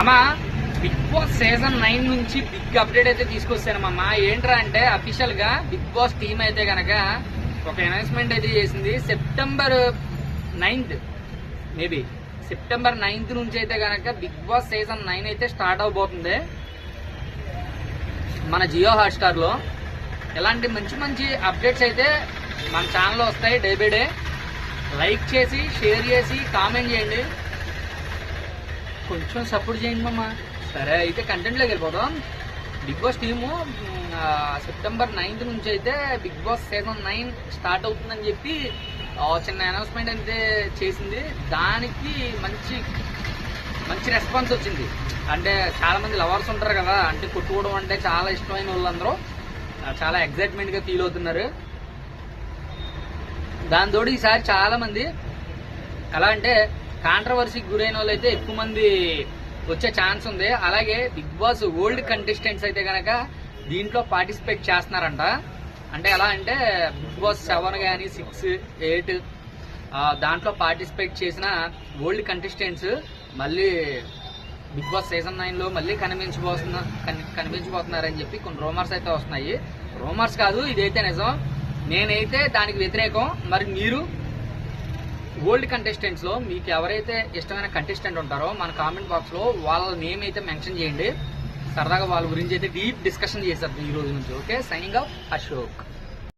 అమ్మా Bigg Boss season nine నుంచి big update అయితే తీసుకొస్తానమ్మా ఏంట్రా అంటే అఫీషియల్గా బిగ్ బాస్ టీమ్ అయితే గనక ఒక అనౌన్స్మెంట్ అయితే చేసింది. September ninth maybe September ninth నుంచి అయితే గనక బిగ్ బాస్ సీజన్ నైన్ అయితే స్టార్ట్ అవబోతుంది. మన జియో హాట్స్టార్లో ఇలాంటి మంచి మంచి అప్డేట్స్ అయితే మన ఛానల్లో వస్తాయి డే బై డే లైక్ చేసి షేర్ చేసి కామెంట్ చేయండి. కొంచెం సపోర్ట్ చేయండి మామ. సరే అయితే కంటెంట్లోకి వెళ్ళిపోదాం. Bigg Boss team September ninth నుంచి అయితే Bigg Boss season nine start అవుతుందని చెప్పి చిన్న అనౌన్స్మెంట్ అయితే చేసింది. దానికి మంచి మంచి రెస్పాన్స్ వచ్చింది. అంటే చాలామంది లవర్స్ ఉంటారు కదా అంటే కొట్టుకోవడం అంటే చాలా ఇష్టమైన వాళ్ళందరూ. చాలా ఎగ్జైట్మెంట్గా ఫీల్ అవుతున్నారు. దానితోడు ఈసారి చాలామంది ఎలా అంటే కాంట్రవర్సీకి గురైన వాళ్ళు అయితే ఎక్కువ మంది వచ్చే ఛాన్స్ ఉంది. అలాగే బిగ్ బాస్ ఓల్డ్ కంటెస్టెంట్స్ అయితే కనుక దీంట్లో పార్టిసిపేట్ చేస్తున్నారంట. అంటే ఎలా అంటే బిగ్ బాస్ సెవెన్ కానీ సిక్స్ ఎయిట్ దాంట్లో పార్టిసిపేట్ చేసిన ఓల్డ్ కంటెస్టెంట్స్ మళ్ళీ బిగ్ బాస్ సీజన్ నైన్లో మళ్ళీ కనిపించబోతున్న కనిపించబోతున్నారని చెప్పి కొన్ని రూమర్స్ అయితే వస్తున్నాయి. రూమర్స్ కాదు ఇదైతే నిజం. నేనైతే దానికి వ్యతిరేకం. మరి మీరు? ఓల్డ్ కంటెస్టెంట్స్లో మీకు ఎవరైతే ఇష్టమైన కంటెస్టెంట్ ఉంటారో మన కామెంట్ బాక్స్లో వాళ్ళ నేమ్ అయితే మెన్షన్ చేయండి. సరదాగా వాళ్ళ గురించి అయితే డీప్ డిస్కషన్ చేశారు ఈ రోజు నుంచి ఓకే సైనింగ్ ఆఫ్ అశోక్